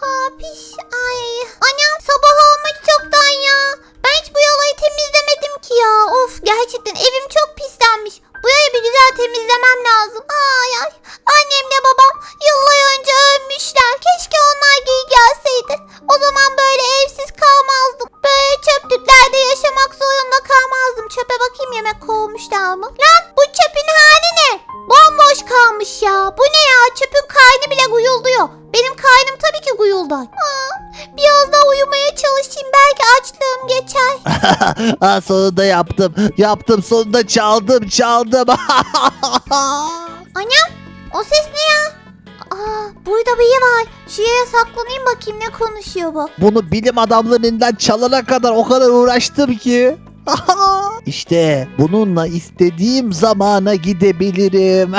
Hapiş. Ay. Annem sabah olmuş çoktan ya. Ben hiç bu yalayı temizlemedim ki ya. Of gerçekten evim çok pislenmiş. Bu yayı bir güzel temizlemem lazım. Ay ay. Geçer. ha, sonunda yaptım. Yaptım sonunda çaldım çaldım. Annem o ses ne ya? Aa, burada biri var. Şuraya saklanayım bakayım ne konuşuyor bu. Bunu bilim adamlarından çalana kadar o kadar uğraştım ki. işte bununla istediğim zamana gidebilirim.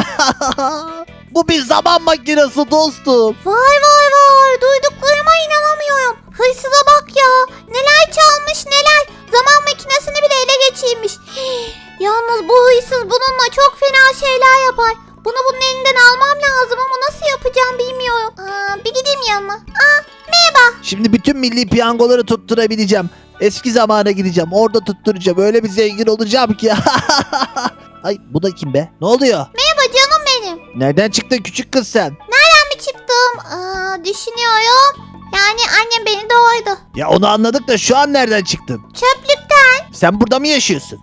Bu bir zaman makinesi dostum. Vay vay vay duyduklarıma inanamıyorum. Hırsıza bak ya. Neler çalmış neler. Zaman makinesini bile ele geçirmiş. Hii, Yalnız bu hırsız bununla çok fena şeyler yapar. Bunu bunun elinden almam lazım ama nasıl yapacağım bilmiyorum. Aa, bir gideyim yanına. Aa, merhaba. Şimdi bütün milli piyangoları tutturabileceğim. Eski zamana gideceğim. Orada tutturacağım. Öyle bir zengin olacağım ki. Ay bu da kim be? Ne oluyor? Merhaba canım benim. Nereden çıktın küçük kız sen? Ben mi çıktım? Aa, düşünüyorum. Yani annem beni doğurdu. Ya onu anladık da şu an nereden çıktın? Çöplükten. Sen burada mı yaşıyorsun?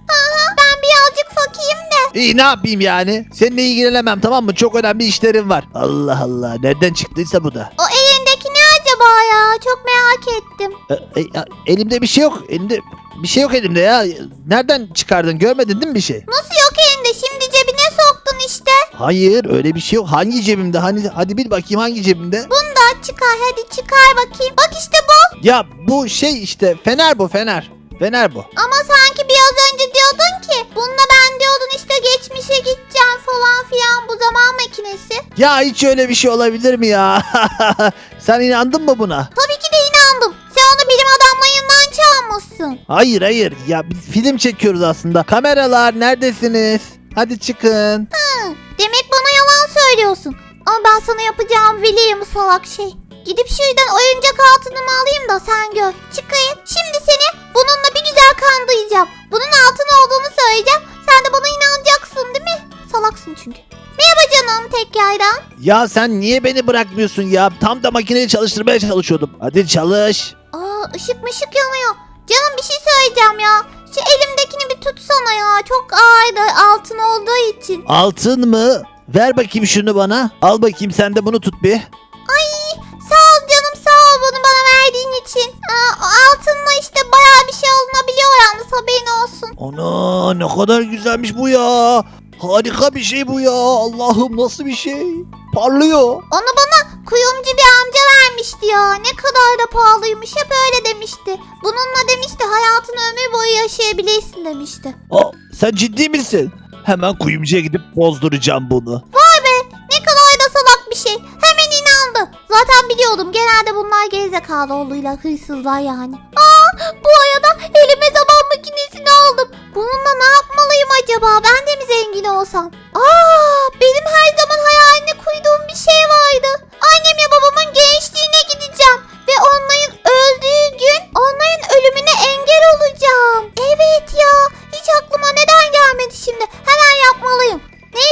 Ben birazcık fakiyim de. İyi ne yapayım yani? Seninle ilgilenemem tamam mı? Çok önemli işlerim var. Allah Allah. Nereden çıktıysa bu da. O elindeki ne acaba ya? Çok merak ettim. E, e, ya, elimde bir şey yok. Elimde bir şey yok elimde ya. Nereden çıkardın? Görmedin değil mi bir şey? Nasıl yok elinde? Şimdi cebine soktun işte. Hayır öyle bir şey yok. Hangi cebimde? Hani hadi bil bakayım hangi cebimde? Bunu da çıkar hadi çıkar bakayım. Bak işte bu. Ya bu şey işte fener bu fener. Fener bu. Ama sanki biraz önce diyordun ki bununla ben diyordun işte geçmişe gideceğim falan filan bu zaman makinesi. Ya hiç öyle bir şey olabilir mi ya? Sen inandın mı buna? Tabii ki de inandım. Sen onu bilim adamlarından çalmışsın. Hayır hayır. Ya biz film çekiyoruz aslında. Kameralar neredesiniz? Hadi çıkın. Hı, demek bana yalan söylüyorsun. Ama ben sana yapacağım biliyorum salak şey. Gidip şuradan oyuncak altınımı alayım da sen gör. Çıkayım. Şimdi seni bununla bir güzel kandıracağım. Bunun altın olduğunu söyleyeceğim. Sen de bana inanacaksın değil mi? Salaksın çünkü. Merhaba canım tekrardan. Ya sen niye beni bırakmıyorsun ya? Tam da makineyi çalıştırmaya çalışıyordum. Hadi çalış. Aa ışık mışık yanıyor. Canım bir şey söyleyeceğim ya. Şu elimdekini bir tutsana ya. Çok ağırdı altın olduğu için. Altın mı? Ver bakayım şunu bana. Al bakayım sen de bunu tut bir. Ay sağ ol canım sağ ol bunu bana verdiğin için. Aa, o altınla işte bayağı bir şey alınabiliyor yalnız haberin olsun. Ana ne kadar güzelmiş bu ya. Harika bir şey bu ya. Allah'ım nasıl bir şey. Parlıyor. Onu bana kuyumcu bir amca vermişti ya. Ne kadar da pahalıymış hep öyle demişti. Bununla demişti hayatın ömür boyu yaşayabilirsin demişti. Aa, sen ciddi misin? Hemen kuyumcuya gidip bozduracağım bunu. Vay be ne kadar da salak bir şey. Hemen inandı. Zaten biliyordum genelde bunlar gerizekalı olduğuyla hırsızlar yani. Aa bu arada elime zaman makinesini aldım. Bununla ne yapmalıyım acaba ben de mi zengin olsam? Aa benim her zaman hayalini kurduğum bir şey vardı. Annemle babamın gençliğine gideceğim. Ve onların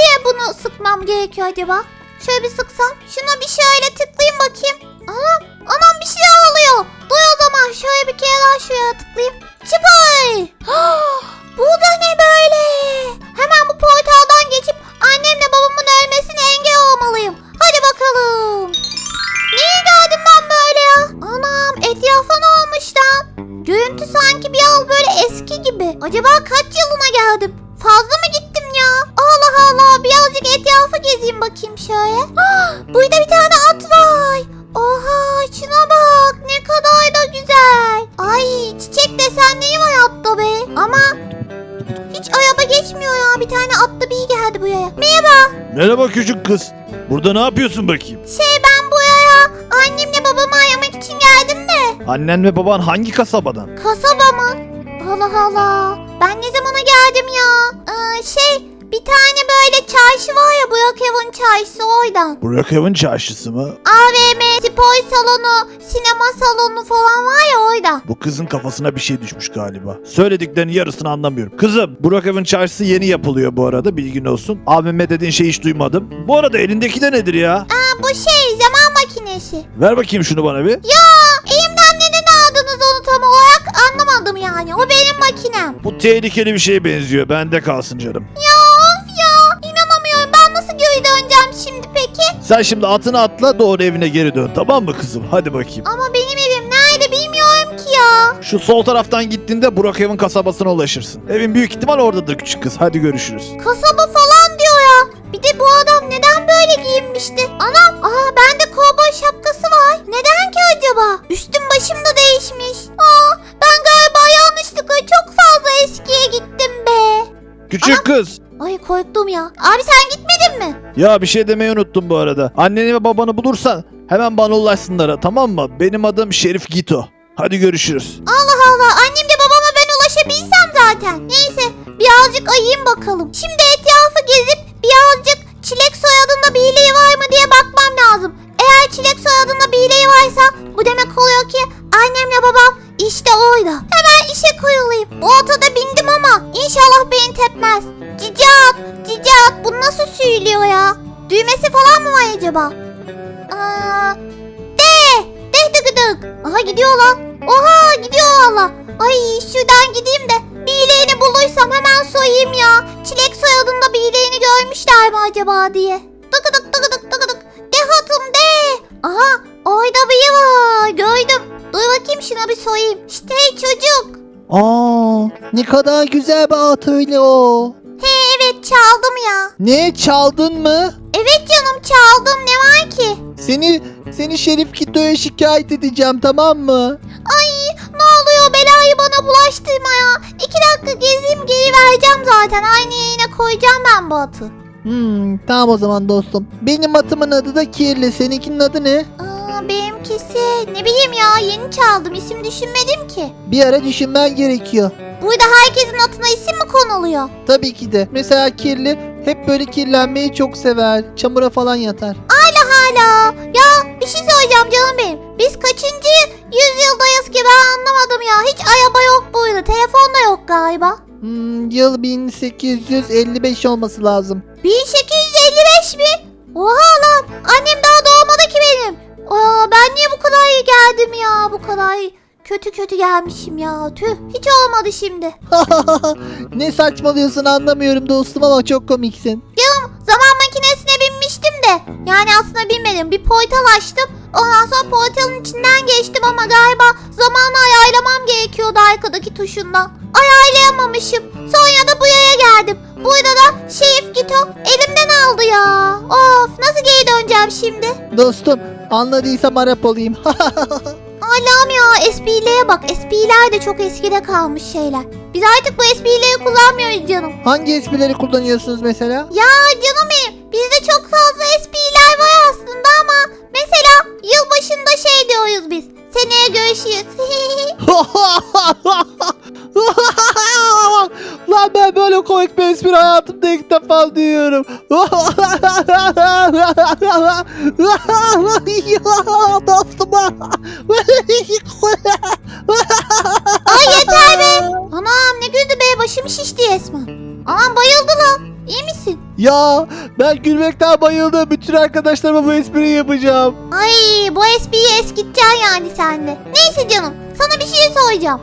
Neye bunu sıkmam gerekiyor acaba? Şöyle bir sıksam. Şuna bir şöyle tıklayayım bakayım. Anam, anam bir şey oluyor. Dur o zaman şöyle bir kere daha şuraya tıklayayım. Çıkay. bu da ne böyle? Hemen bu portaldan geçip annemle babamın ölmesine engel olmalıyım. Hadi bakalım. Niye geldim ben böyle ya? Anam etrafa ne olmuş lan? Görüntü sanki biraz böyle eski gibi. Acaba kaç yılına geldim? Birazcık etrafı gezeyim bakayım şöyle. Ah, burada bir tane at var. Oha şuna bak ne kadar da güzel. Ay çiçek desenleri var atta be. Ama hiç araba geçmiyor ya. Bir tane atlı bir geldi buraya. Merhaba. Merhaba küçük kız. Burada ne yapıyorsun bakayım? Şey ben buraya annemle babamı aramak için geldim de. Annen ve baban hangi kasabadan? Kasaba mı? Allah Allah. Ben ne zamana geldim ya? Ee, şey Bir tane böyle çarşı var ya Brookhaven çarşısı oradan. Brookhaven çarşısı mı? AVM, spor salonu, sinema salonu falan var ya orada. Bu kızın kafasına bir şey düşmüş galiba. Söylediklerinin yarısını anlamıyorum. Kızım Brookhaven çarşısı yeni yapılıyor bu arada bilgin olsun. AVM dediğin şeyi hiç duymadım. Bu arada elindeki de nedir ya? Ha, bu şey zaman makinesi. Ver bakayım şunu bana bir. Elimden neden aldınız onu tam olarak anlamadım yani. O benim makinem. Bu tehlikeli bir şeye benziyor. Bende kalsın canım. Ya Sen şimdi atını atla doğru evine geri dön tamam mı kızım? Hadi bakayım. Ama benim evim nerede bilmiyorum ki ya. Şu sol taraftan gittiğinde Brookhaven kasabasına ulaşırsın. Evin büyük ihtimal oradadır küçük kız. Hadi görüşürüz. Kasaba falan diyor ya. Bir de bu adam neden böyle giyinmişti? Anam aa bende kovboy şapkası var. Neden ki acaba? Üstüm başım da değişmiş. Aa ben galiba yanlışlıkla çok fazla eskiye gittim be. Küçük kız. Ay korktum ya. Abi sen gitmedin mi? Ya bir şey demeyi unuttum bu arada. Anneni ve babanı bulursan hemen bana ulaşsınlar tamam mı? Benim adım Şerif Gito. Hadi görüşürüz. Allah Allah annem de babama ben ulaşabilsem zaten. Neyse birazcık ayayım bakalım. Şimdi etrafı gezip birazcık çilek soyadında birileri var mı diye bakmam lazım. Acaba? Aa, de, de dıgıdık. Aha gidiyor lan. Oha gidiyor valla. Ay şuradan gideyim de bir ileğini bulursam hemen soyayım ya. Çilek soyadında bir ileğini görmüşler mi acaba diye. Tıkıdık tıkıdık tıkıdık. De hatım de. Aha orada biri var gördüm. Dur bakayım şuna bir soyayım. İşte çocuk. Aa, ne kadar güzel bir at öyle o. He evet çaldım ya. Ne çaldın mı? Evet canım çaldım ne var ki? Seni seni Şerif Kito'ya şikayet edeceğim tamam mı? Ay ne oluyor belayı bana bulaştırma ya. İki dakika gezeyim geri vereceğim zaten. Aynı yayına koyacağım ben bu atı. Hmm, tamam o zaman dostum. Benim atımın adı da Kirli. Seninkinin adı ne? Aa, benimkisi ne bileyim ya yeni çaldım isim düşünmedim ki. Bir ara düşünmen gerekiyor. Burada herkesin atına isim mi konuluyor? Tabii ki de. Mesela Kirli hep böyle kirlenmeyi çok sever. Çamura falan yatar. Hala ya bir şey söyleyeceğim canım benim. Biz kaçıncı yüzyıldayız ki ben anlamadım ya. Hiç araba yok burada. Telefon da yok galiba. Hmm, yıl 1855 olması lazım. 1855 mi? Oha lan annem daha doğmadı ki benim. Aa, ben niye bu kadar iyi geldim ya bu kadar kötü kötü gelmişim ya tüh hiç olmadı şimdi. ne saçmalıyorsun anlamıyorum dostum ama çok komiksin. Zaman makinesine binmiştim de yani aslında binmedim bir portal açtım ondan sonra portalın içinden geçtim ama galiba zamanı ayarlamam gerekiyordu arkadaki tuşundan. Ayarlayamamışım sonra da buraya geldim. Burada da Şerif Gito elimden aldı ya. Of nasıl geri döneceğim şimdi? Dostum anladıysam Arap olayım. Allah'ım ya espriyle bak espriler de çok eskide kalmış şeyler. Biz artık bu esprileri kullanmıyoruz canım. Hangi esprileri kullanıyorsunuz mesela? Ya canım benim bizde çok fazla espriler var aslında ama mesela yılbaşında şey diyoruz biz. Seneye görüşürüz. Ben böyle komik bir espri hayatımda ilk defa duyuyorum. Ay yeter be. Anam ne güldü be başım şişti resmen. Anam bayıldı lan. İyi misin? ya ben gülmekten bayıldım. Bütün arkadaşlarıma bu espriyi yapacağım. Ay bu espriyi eskiteceksin yani sen de. Neyse canım sana bir şey soracağım.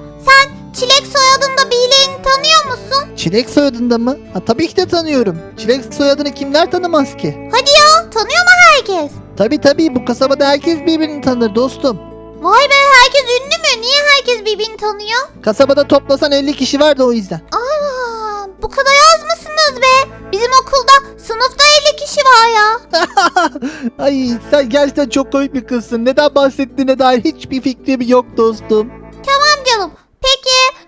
Çilek soyadında birilerini tanıyor musun? Çilek soyadında mı? Ha, tabii ki de tanıyorum. Çilek soyadını kimler tanımaz ki? Hadi ya tanıyor mu herkes? Tabii tabii bu kasabada herkes birbirini tanır dostum. Vay be herkes ünlü mü? Niye herkes birbirini tanıyor? Kasabada toplasan 50 kişi var da o yüzden. Aa, bu kadar az mısınız be? Bizim okulda sınıfta 50 kişi var ya. Ay sen gerçekten çok komik bir kızsın. Neden bahsettiğine dair hiçbir fikrim yok dostum. Tamam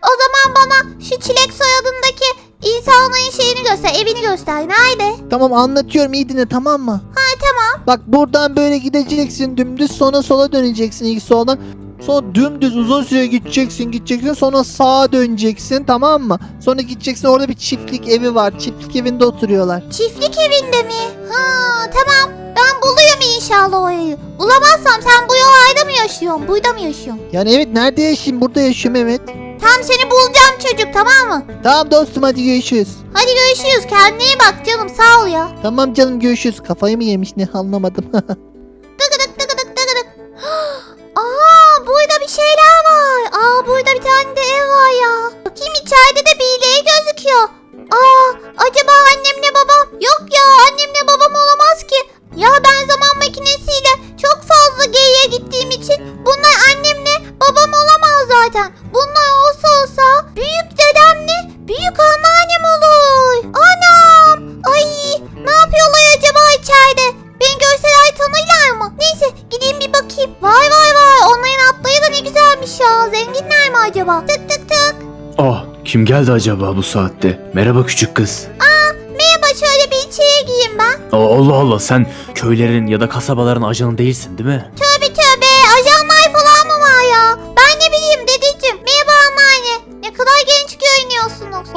o zaman bana şu çilek soyadındaki insanların şeyini göster, evini göster. Nerede? Tamam anlatıyorum iyi dinle tamam mı? Ha tamam. Bak buradan böyle gideceksin dümdüz sonra sola döneceksin ilk soldan. Sonra dümdüz uzun süre gideceksin gideceksin sonra sağa döneceksin tamam mı? Sonra gideceksin orada bir çiftlik evi var. Çiftlik evinde oturuyorlar. Çiftlik evinde mi? Ha tamam. Ben buluyorum inşallah orayı. Bulamazsam sen bu yollarda mı yaşıyorsun? Burada mı yaşıyorsun? Yani evet nerede yaşayayım? Burada yaşıyorum evet. Tam seni bulacağım çocuk tamam mı? Tamam dostum hadi görüşürüz. Hadi görüşürüz. Kendine iyi bak canım. Sağ ol ya. Tamam canım görüşürüz. Kafayı mı yemiş ne anlamadım. Tıkıdık tıkıdık tıkıdık. Aa burada bir şeyler var. Aa burada bir tane de ev var ya. Bakayım içeride de birileri gözüküyor. Aa acaba annemle babam? Yok ya annemle babam olamaz ki. Ya ben zaman makinesiyle çok fazla geriye gittiğim için bunlar annemle babam olamaz zaten. Bunlar olsa olsa büyük dedemle büyük anneannem olur. Anam! Ay ne yapıyorlar acaba içeride? Beni görseler tanırlar mı? Neyse gideyim bir bakayım. Vay vay vay onların atları da ne güzelmiş ya. Zenginler mi acaba? Tık tık tık. Ah kim geldi acaba bu saatte? Merhaba küçük kız. Merhaba şöyle bir içeri gireyim ben. Aa, Allah Allah sen köylerin ya da kasabaların ajanı değilsin değil mi? Tövbe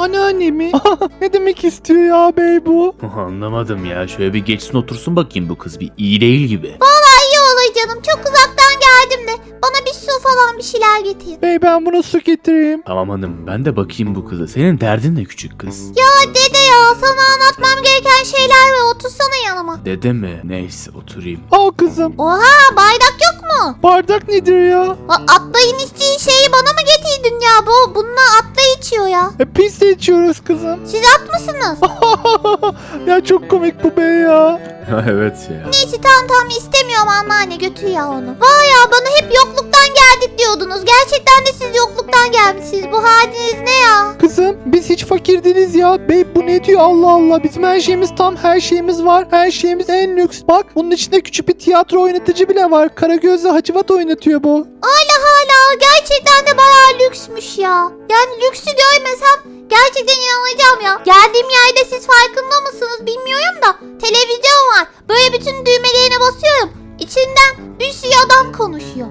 Anneanne mi? ne demek istiyor ya bey bu? Anlamadım ya şöyle bir geçsin otursun bakayım bu kız bir iyi değil gibi. Vallahi iyi olur canım. Çok uzaktan geldim de. Bana bir su falan bir şeyler getir. Bey ben buna su getireyim. Tamam hanım ben de bakayım bu kıza. Senin derdin ne küçük kız? Ya dede ya sana anlatmam gereken şeyler var. Otursana yanıma. Dede mi? Neyse oturayım. Al kızım. Oha bardak yok mu? Bardak nedir ya? Ha, atlayın içtiği şeyi bana mı getirdin ya? Bu bununla atla içiyor ya. E, pis de içiyoruz kızım. Siz at mısınız? ya çok komik bu bey ya. evet ya. Neyse tamam tamam istemiyorum anneanne götür ya onu. Vay ya bana hep yokluktan geldik diyordunuz. Gerçekten de siz yokluktan gelmişsiniz. Bu haliniz ne ya? Kızım biz hiç fakir değiliz ya. Bey bu ne diyor Allah Allah. Bizim her şeyimiz tam her şeyimiz var. Her şeyimiz en lüks. Bak bunun içinde küçük bir tiyatro oynatıcı bile var. Karagözlü Hacivat oynatıyor bu. Hala hala gerçekten de bayağı lüksmüş ya. Yani lüksü görmesem gerçekten inanacağım ya. Geldiğim yerde siz farkında mısınız bilmiyorum da televizyon var. Böyle bütün düğmelerine basıyorum. İçinden bir sürü adam konuşuyor.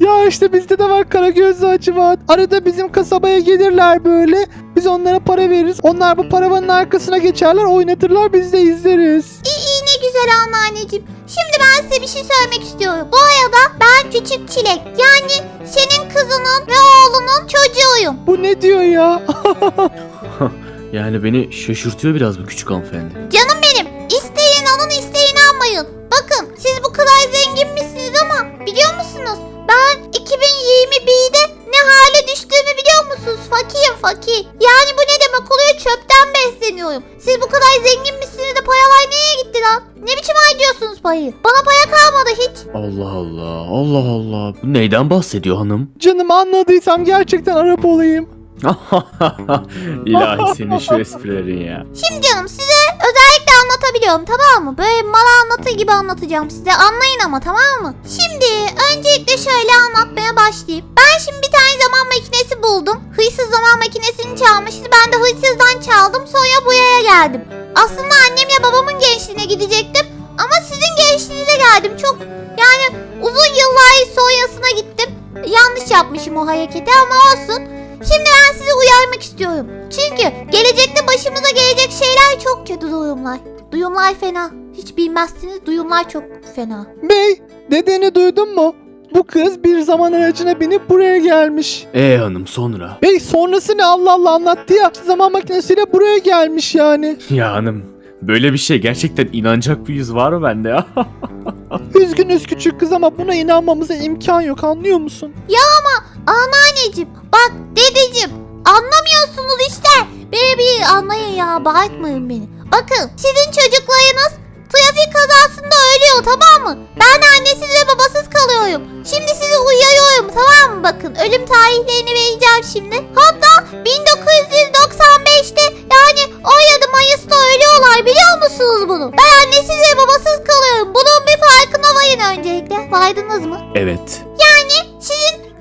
ya işte bizde de var Karagözlü Hacivat. Arada bizim kasabaya gelirler böyle. Biz onlara para veririz. Onlar bu paravanın arkasına geçerler oynatırlar biz de izleriz. Güzel anneanneciğim. Şimdi ben size bir şey söylemek istiyorum. Bu arada ben küçük çilek. Yani senin kızının ve oğlunun çocuğuyum. Bu ne diyor ya? Yani beni şaşırtıyor biraz bu küçük hanımefendi. Canım musunuz? Fakirim fakir. Yani bu ne demek oluyor? Çöpten besleniyorum. Siz bu kadar zengin misiniz de paralar nereye gitti lan? Ne biçim harcıyorsunuz parayı? Bana para kalmadı hiç. Allah Allah Allah Allah. Bu neyden bahsediyor hanım? Canım anladıysam gerçekten Arap olayım. İlahi senin şu esprilerin ya. Şimdi canım size özellikle anlatabiliyorum tamam mı? Böyle mala anlatır gibi anlatacağım size. Anlayın ama tamam mı? Şimdi öncelikle şöyle anlatmaya başlayayım. Ben şimdi bir tane zaman makinesi buldum. Hırsız zaman makinesini çalmıştı. Ben de hırsızdan çaldım. Sonra buraya geldim. Aslında annemle babamın gençliğine gidecektim. Ama sizin gençliğinize geldim. Çok yani uzun yıllar sonrasına gittim. Yanlış yapmışım o hareketi ama olsun. Şimdi ben sizi uyarmak istiyorum. Çünkü gelecekte başımıza gelecek şeyler çok kötü duyumlar. Duyumlar fena. Hiç bilmezsiniz duyumlar çok fena. Bey dedeni duydun mu? Bu kız bir zaman aracına binip buraya gelmiş. Ee hanım sonra? Bey sonrası ne Allah Allah anlattı ya. Zaman makinesiyle buraya gelmiş yani. Ya hanım böyle bir şey gerçekten inanacak bir yüz var mı bende ya? Üzgünüz küçük kız ama buna inanmamıza imkan yok anlıyor musun? Anneanneciğim bak dedeciğim anlamıyorsunuz işte. Beni bir anlayın ya bağırtmayın beni. Bakın sizin çocuklarınız trafik kazasında ölüyor tamam mı? Ben annesiz ve babasız kalıyorum. Şimdi sizi uyarıyorum tamam mı? Bakın ölüm tarihlerini vereceğim şimdi. Hatta 1995'te yani 17 Mayıs'ta ölüyorlar biliyor musunuz bunu? Ben annesiz ve babasız kalıyorum. Bunun bir farkına varın öncelikle. Vardınız mı? Evet. Yani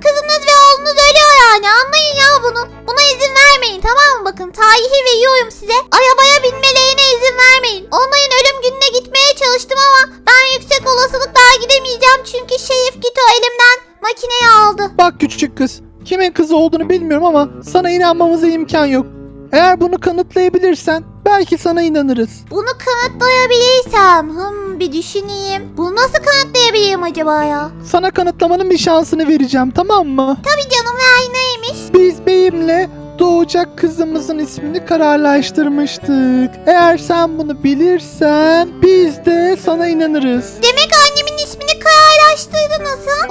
kızınız ve oğlunuz ölüyor yani anlayın ya bunu. Buna izin vermeyin tamam mı bakın tarihi veriyorum size. Arabaya binmelerine izin vermeyin. Onların ölüm gününe gitmeye çalıştım ama ben yüksek olasılıkla gidemeyeceğim çünkü Şerif Gito elimden makineyi aldı. Bak küçük kız. Kimin kızı olduğunu bilmiyorum ama sana inanmamıza imkan yok. Eğer bunu kanıtlayabilirsen belki sana inanırız. Bunu kanıtlayabilirsem hmm, bir düşüneyim. Bunu nasıl kanıtlayabilirim acaba ya? Sana kanıtlamanın bir şansını vereceğim tamam mı? Tabii canım ver neymiş? Biz beyimle doğacak kızımızın ismini kararlaştırmıştık. Eğer sen bunu bilirsen biz de sana inanırız. Demek annemin ismini kararlaştırdınız ha?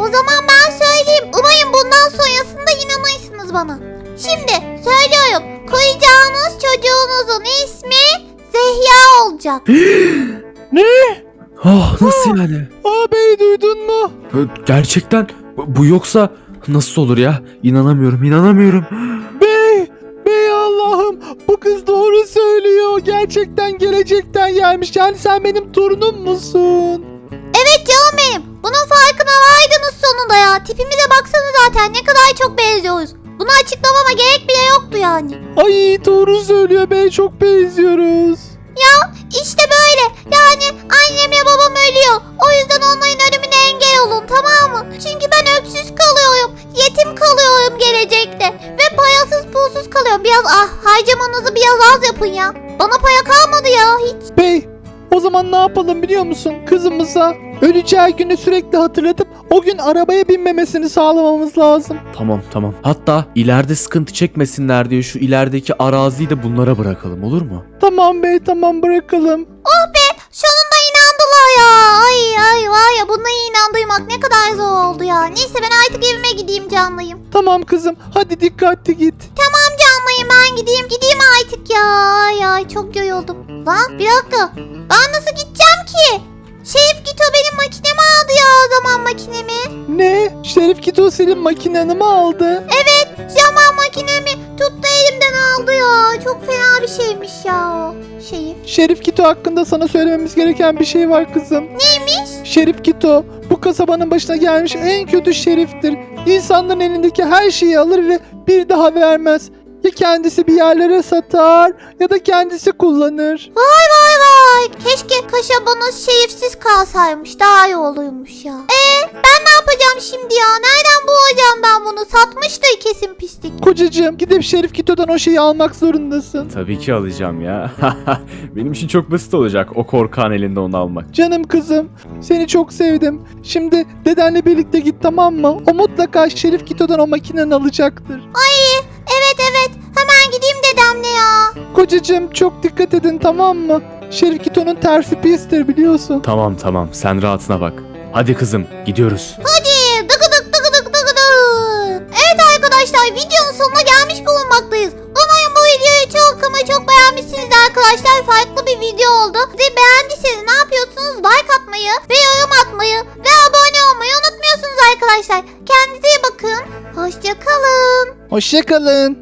Olacak. Ah nasıl yani? Ağabey duydun mu? Gerçekten bu bu yoksa nasıl olur ya? İnanamıyorum inanamıyorum. Bey! Bey Allah'ım bu kız doğru söylüyor. Gerçekten gelecekten gelmiş. Yani sen benim torunum musun? Evet canım benim. Bunun farkına vardınız sonunda ya. Tipimize baksana zaten ne kadar çok benziyoruz. Bunu açıklamama gerek bile yoktu yani. Ay doğru söylüyor bey çok benziyoruz. İşte böyle. Yani annemle babam ölüyor. O yüzden onların ölümüne engel olun tamam mı? Çünkü ben öksüz kalıyorum. Yetim kalıyorum gelecekte. Ve parasız pulsuz kalıyorum. Biraz ah harcamanızı biraz az yapın ya. Bana para kalmadı ya hiç. Bey o zaman ne yapalım biliyor musun? Kızımıza öleceği günü sürekli hatırlatıp o gün arabaya binmemesini sağlamamız lazım. Tamam tamam. Hatta ileride sıkıntı çekmesinler diye şu ilerideki araziyi de bunlara bırakalım olur mu? Tamam bey tamam bırakalım. Sonunda inandılar ya. Ay ay var ya buna inan duymak ne kadar zor oldu ya. Neyse ben artık evime gideyim canlıyım. Tamam kızım hadi dikkatli git. Tamam canlıyım ben gideyim gideyim artık ya. Ay çok yoruldum. Lan bir dakika. Ben nasıl gideceğim ki? Şerif git o benim makinemi aldı ya o zaman makinemi. Ne? Şerif git o senin makinanı mı aldı? Zaman makinemi tuttu elimden aldı ya. Çok fena bir şeymiş ya o Şerif. Şerif Kito hakkında sana söylememiz gereken bir şey var kızım. Neymiş? Şerif Kito bu kasabanın başına gelmiş en kötü şeriftir. İnsanların elindeki her şeyi alır ve bir daha vermez. Ya kendisi bir yerlere satar ya da kendisi kullanır. Vay vay vay. Keşke kaşabonuz şerifsiz kalsaymış. Daha iyi olurmuş ya. E ben ne yapacağım şimdi ya? Nereden bulacağım ben bunu? Satmıştır kesin pislik. Kocacığım gidip Şerif Kito'dan o şeyi almak zorundasın. Tabii ki alacağım ya. Benim için çok basit olacak o korkan elinde onu almak. Canım kızım seni çok sevdim. Şimdi dedenle birlikte git tamam mı? O mutlaka Şerif Kito'dan o makineni alacaktır. Ay evet evet. Hemen gideyim dedemle ya. Kocacığım çok dikkat edin tamam mı? Şerif Kito'nun tersi pistir biliyorsun. Tamam tamam sen rahatına bak. Hadi kızım gidiyoruz. Hadi dıgıdık dıgıdık dıgıdık. Evet arkadaşlar videonun sonuna gelmiş bulunmaktayız. Ama çok beğenmişsiniz arkadaşlar. Farklı bir video oldu. Ve beğendiyseniz ne yapıyorsunuz? Like atmayı ve yorum atmayı ve abone olmayı unutmuyorsunuz arkadaşlar. Kendinize iyi bakın. Hoşçakalın. Hoşçakalın.